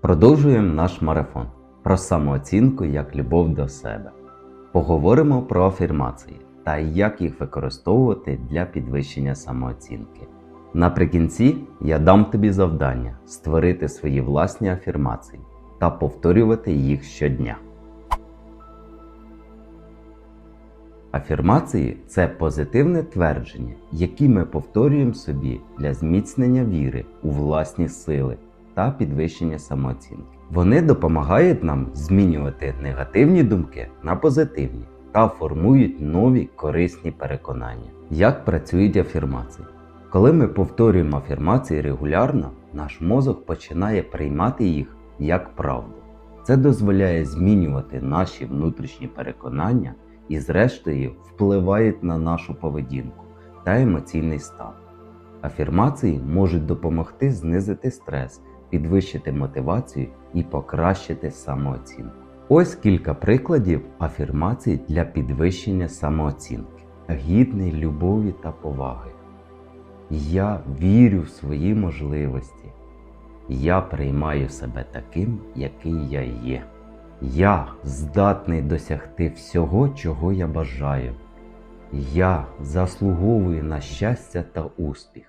Продовжуємо наш марафон про самооцінку як любов до себе. Поговоримо про афірмації та як їх використовувати для підвищення самооцінки. Наприкінці я дам тобі завдання створити свої власні афірмації та повторювати їх щодня. Афірмації це позитивне твердження, які ми повторюємо собі для зміцнення віри у власні сили та підвищення самооцінки. Вони допомагають нам змінювати негативні думки на позитивні та формують нові корисні переконання. Як працюють афірмації? Коли ми повторюємо афірмації регулярно, наш мозок починає приймати їх як правду. Це дозволяє змінювати наші внутрішні переконання і, зрештою, впливають на нашу поведінку та емоційний стан. Афірмації можуть допомогти знизити стрес, підвищити мотивацію і покращити самооцінку. Ось кілька прикладів афірмацій для підвищення самооцінки, гідний любові та поваги. Я вірю в свої можливості. Я приймаю себе таким, який я є. Я здатний досягти всього, чого я бажаю. Я заслуговую на щастя та успіх.